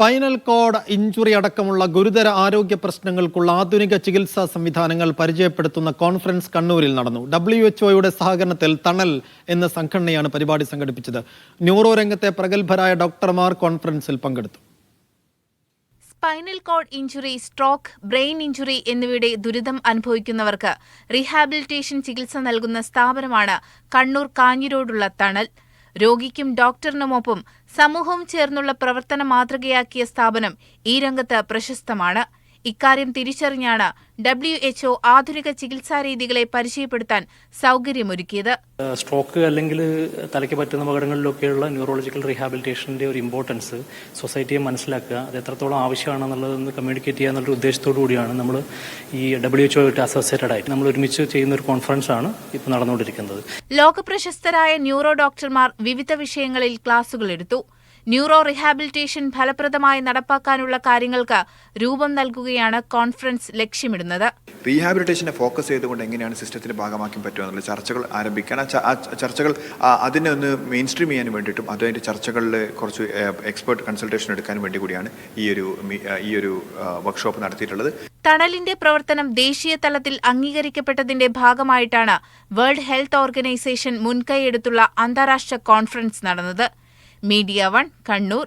Spinal cord injury അടക്കമുള്ള ഗുരുതര ആരോഗ്യ പ്രശ്നങ്ങൾക്കുള്ള ആധുനിക ചികിത്സാ സംവിധാനങ്ങൾ പരിചയപ്പെടുത്തുന്ന കോൺഫറൻസ് കണ്ണൂരിൽ നടന്നു. ഡബ്ല്യു എച്ച് ഒയുടെ സഹകരണത്തിൽ തണൽ എന്ന സംഘടനയാണ് പരിപാടി സംഘടിപ്പിച്ചത്. ന്യൂറോ രംഗത്തെ പ്രഗത്ഭരായ ഡോക്ടർമാർ കോൺഫറൻസിൽ പങ്കെടുത്തു. Spinal cord injury stroke brain injury എന്നിവയുടെ ദുരിതം അനുഭവിക്കുന്നവർക്ക് റീഹാബിലിറ്റേഷൻ ചികിത്സ നൽകുന്ന സ്ഥാപനമാണ് കണ്ണൂർ കാഞ്ഞിരോടുള്ള തണൽ. രോഗിക്കും ഡോക്ടറിനുമൊപ്പം സമൂഹവും ചേർന്നുള്ള പ്രവർത്തന മാതൃകയാക്കിയ സ്ഥാപനം ഈ രംഗത്ത് പ്രശസ്തമാണ് ഇക്കാര്യം തിരിച്ചറിഞ്ഞാണ് ഡബ്ല്യു എച്ച്ഒ ആധുനിക ചികിത്സാ രീതികളെ പരിചയപ്പെടുത്താൻ സൗകര്യമൊരുക്കിയത്. സ്ട്രോക്ക് അല്ലെങ്കിൽ തലയ്ക്ക് പറ്റുന്ന അപകടങ്ങളിലൊക്കെയുള്ള ന്യൂറോളജിക്കൽ റീഹാബിലിറ്റേഷന്റെ ഒരു ഇമ്പോർട്ടൻസ് സൊസൈറ്റിയെ മനസ്സിലാക്കുക അത് എത്രത്തോളം ആവശ്യമാണെന്നുള്ളതെന്ന് കമ്മ്യൂണിക്കേറ്റ് ചെയ്യുക എന്നുള്ള ഉദ്ദേശത്തോടു കൂടിയാണ് നമ്മൾ ഈ ഡബ്ല്യു എച്ച്ഒ ആയിട്ട് അസോസിയേറ്റഡ് ആയിട്ട് നമ്മൾ ഒരുമിച്ച് ചെയ്യുന്ന ഒരു കോൺഫറൻസ് ആണ് ഇപ്പോൾ നടന്നുകൊണ്ടിരിക്കുന്നത്. ലോകപ്രശസ്തരായ ന്യൂറോ ഡോക്ടർമാർ വിവിധ വിഷയങ്ങളിൽ ക്ലാസുകൾ എടുത്തു. ന്യൂറോ റിഹാബിലിറ്റേഷൻ ഫലപ്രദമായി നടപ്പാക്കാനുള്ള കാര്യങ്ങൾക്ക് രൂപം നൽകുകയാണ് കോൺഫറൻസ് ലക്ഷ്യമിടുന്നത്. റീഹാബിലിറ്റേഷനെ ഫോക്കസ് ചെയ്തുകൊണ്ട് എങ്ങനെയാണ് സിസ്റ്റത്തിന്റെ ഭാഗമാക്കാൻ പറ്റുക എന്നുള്ള ചർച്ചകൾ ആരംഭിക്കാൻ ആ ചർച്ചകൾ അതിനെ ഒന്ന് മെയിൻ സ്ട്രീം ചെയ്യാൻ വേണ്ടിയിട്ടും അതിന്റെ ചർച്ചകളിൽ കുറച്ച് എക്സ്പേർട്ട് കൺസൾട്ടേഷൻ എടുക്കാൻ വേണ്ടി കൂടിയാണ് ഈ ഒരു ഈ ഒരു വർക്ക്ഷോപ്പ് നടത്തിയിട്ടുള്ളത്. തണലിന്റെ പ്രവർത്തനം ദേശീയ തലത്തിൽ അംഗീകരിക്കപ്പെട്ടതിന്റെ ഭാഗമായിട്ടാണ് വേൾഡ് ഹെൽത്ത് ഓർഗനൈസേഷൻ മുൻകൈയെടുത്തുള്ള അന്താരാഷ്ട്ര കോൺഫറൻസ് നടന്നത്. Media one Kannur